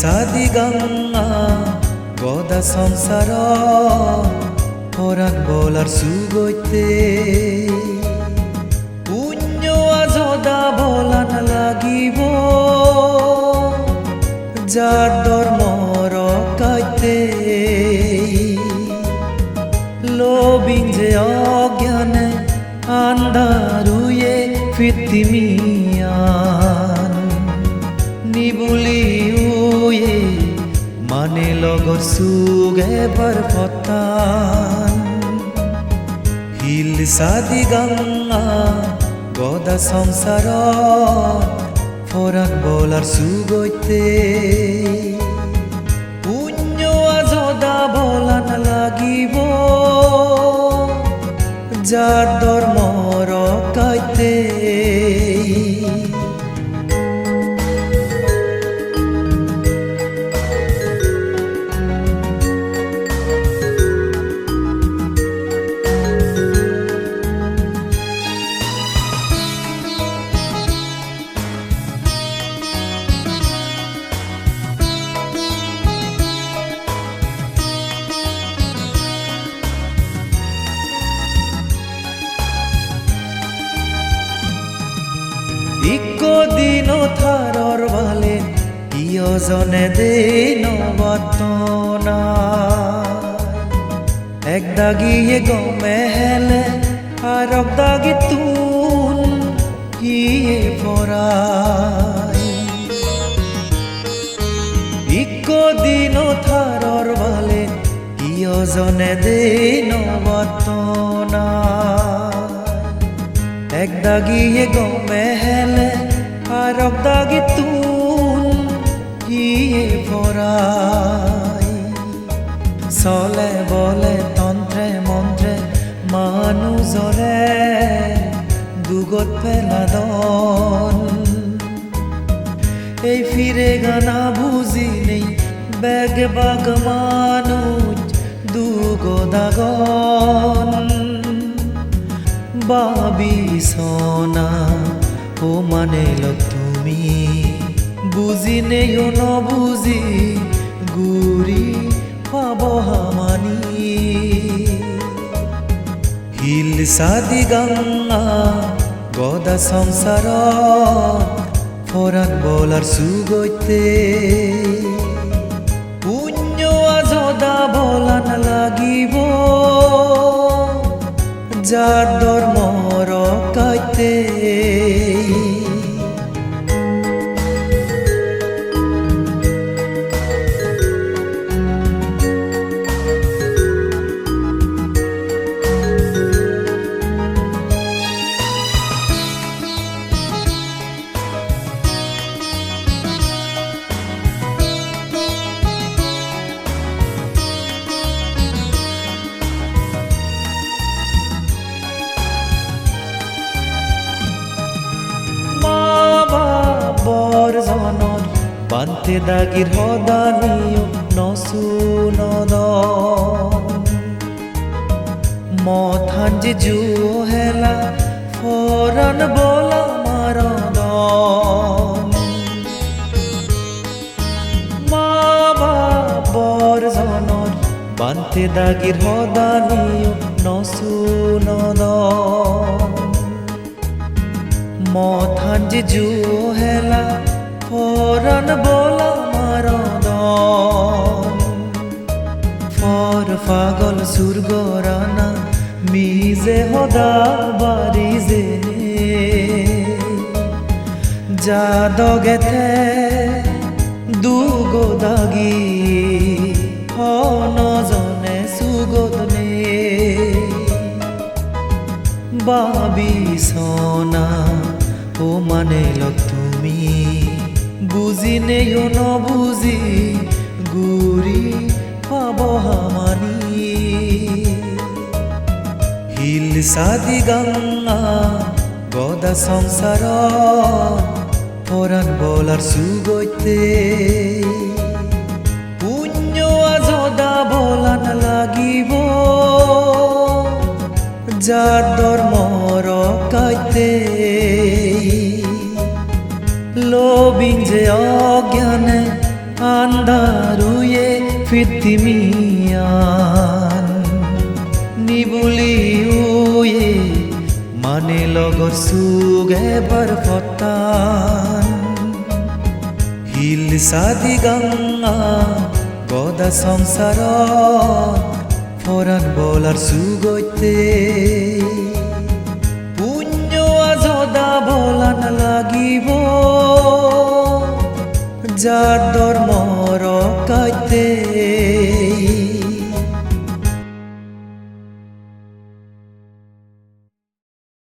সাদি গঙ্গা, গদা সংসার পরাণ বলার সুগৈতে পুণ্য আজদা বলান লাগিব, যার ধর্ম রকাইতে লোবিন যে অজ্ঞানে আন্ধারুয়ে ফিতিমিয়ান নিবুলি মানে লগর সুগে বার ফতান হিল সাদি গঙ্গা, গদা সংসার ফরান বলার সুগৈতে। পুণ্য আজদা বলান লাগিব, যার থারর ভালে ইয়জনে দিন বতনা এক দাগিয়ে গমে হেলে এক দাগি তুন পড়াই। ইকো দিন থারর ভালে ইয়জনে দিন বতনা এক দাগিয়ে গমে হেলে আর এক দাগি তুন গিয়ে পড়াই চলে বলে তন্ত্রে, মন্ত্রে মানুষরে দুগত পেলাদন এই ফিরে গানা বুঝি নেই ব্যাগ বাগ মানুষ দুগদাগন বাবি সোনা, ও মানে লোক তুমি বুঝি নেও ন বুঝি গুরি পাব হামানি। হিল সাদি গঙ্গা, গদা সংসার ফরান বলার সুগৈতে পুণ্য আজদা বলান লাগিব, যার ধর্ম বান্তে দাগির হদানিও নসুনদ মথান যে জু হেলা, ফরান বলা মারদ মা বাবার জনন বান্তে দাগির হদানিও নসুনদ মথান যে জু হেলা ফরান বলা মারদন ফর পাগল সুরগরানা মিজে হদা বারি জেনে যা দগেতে দুগো দাগি হনজনে সুগদনে বাবি সোনা, ও মানে লোক তুমি বুঝি নেও ন বুঝি গুরি পাব হামানি। হিল সাদি গঙ্গা, গদা সংসার, পরাণ বলার সুগৈতে পুণ্য আজদা বলান লাগিব, যার ধর্ম রকাইতে। যে অজ্ঞানে আন্ধারুয়ে ফিতিমিয়ান নিবুলি উয়ে মানে লগর সুগ এবার ফটান হিল সাদি গঙ্গা গদা সংসার ফরান বলার সুগৈতে। পুণ্য আজদা বলান লাগিব। যার ধর্ম রকাইতে